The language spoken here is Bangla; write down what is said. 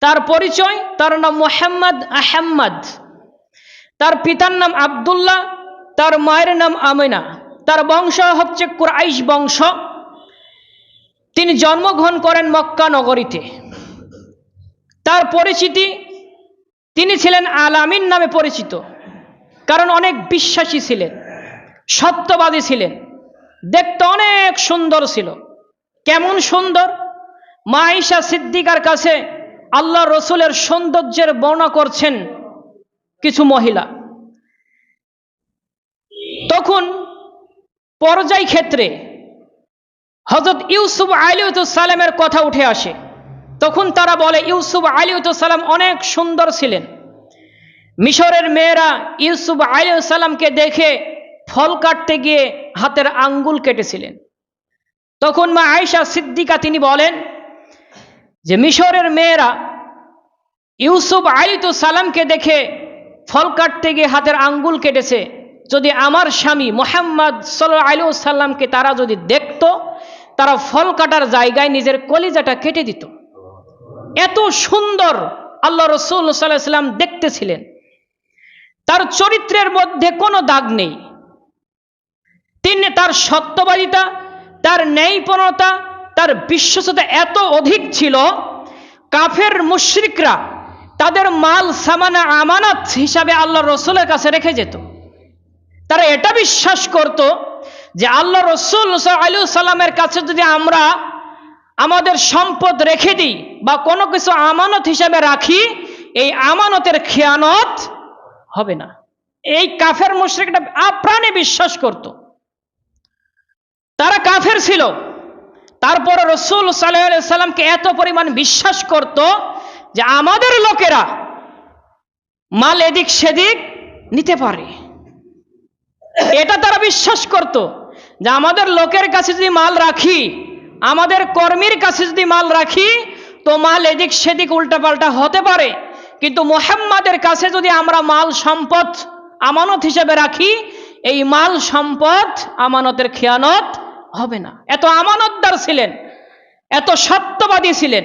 তার পরিচয়, তার নাম মোহাম্মদ আহম্মদ। তার পিতার নাম আবদুল্লাহ, তার মায়ের নাম আমিনা। তার বংশ হচ্ছে কুরাইশ বংশ। তিনি জন্মগ্রহণ করেন মক্কা নগরীতে। তার পরিচিতি, তিনি ছিলেন আলামিন নামে পরিচিত। কারণ অনেক বিশ্বাসী ছিলেন, সত্যবাদী ছিলেন। দেখতে অনেক সুন্দর ছিল। কেমন সুন্দর? মা ঈশা সিদ্দিকার কাছে আল্লাহ রসুলের সৌন্দর্যের বর্ণনা করছেন কিছু মহিলা। তখন পর্যায় ক্ষেত্রে হজরত ইউসুফ সালামের কথা উঠে আসে। তখন তারা বলে, ইউসুফ সালাম অনেক সুন্দর ছিলেন। মিশরের মেয়েরা ইউসুফ সালামকে দেখে ফল কাটতে গিয়ে হাতের আঙ্গুল কেটেছিলেন। তখন মা আয়সা সিদ্দিকা তিনি বলেন যে মিশরের মেয়েরা ইউসুফ সালামকে দেখে ফল কাটতে গিয়ে হাতের আঙ্গুল কেটেছে। যদি আমার স্বামী মোহাম্মদ সাল আলু সাল্লামকে তারা যদি দেখত, তারা ফল কাটার জায়গায় নিজের কলিজাটা কেটে দিত। এত সুন্দর আল্লাহ রসুল সাল্লাহ সাল্লাম দেখতেছিলেন। তার চরিত্রের মধ্যে কোনো দাগ নেই। তিনি তার সত্যবাদিতা, তার ন্যায়পণতা তার বিশ্বসতা এত অধিক ছিল, কাফের মুশ্রিকরা তাদের মাল, সামানা, আমানত হিসাবে আল্লাহ রসুলের কাছে রেখে যেত। তারা এটা বিশ্বাস করত যে আল্লাহ রসুল আলু সাল্লামের কাছে যদি আমরা আমাদের সম্পদ রেখে দিই বা কোনো কিছু আমানত হিসাবে রাখি, এই আমানতের খেয়ানত হবে না। এই কাফের মুশ্রিকটা আপ্রাণে বিশ্বাস করত। তারা কাফের ছিল। তারপর রসুল সাল্লাহ সাল্লামকে এত পরিমাণ বিশ্বাস করত যে আমাদের লোকেরা মাল এদিক সেদিক নিতে পারে। এটা তারা বিশ্বাস করত যে আমাদের লোকের কাছে যদি মাল রাখি, আমাদের কর্মীর কাছে যদি মাল রাখি, তো মাল এদিক সেদিক উল্টাপাল্টা হতে পারে। কিন্তু মোহাম্মদের কাছে যদি আমরা মাল সম্পদ আমানত হিসেবে রাখি, এই মাল সম্পদ আমানতের খেয়ানত হবে না। এত আমানতদার ছিলেন এত সত্যবাদী ছিলেন।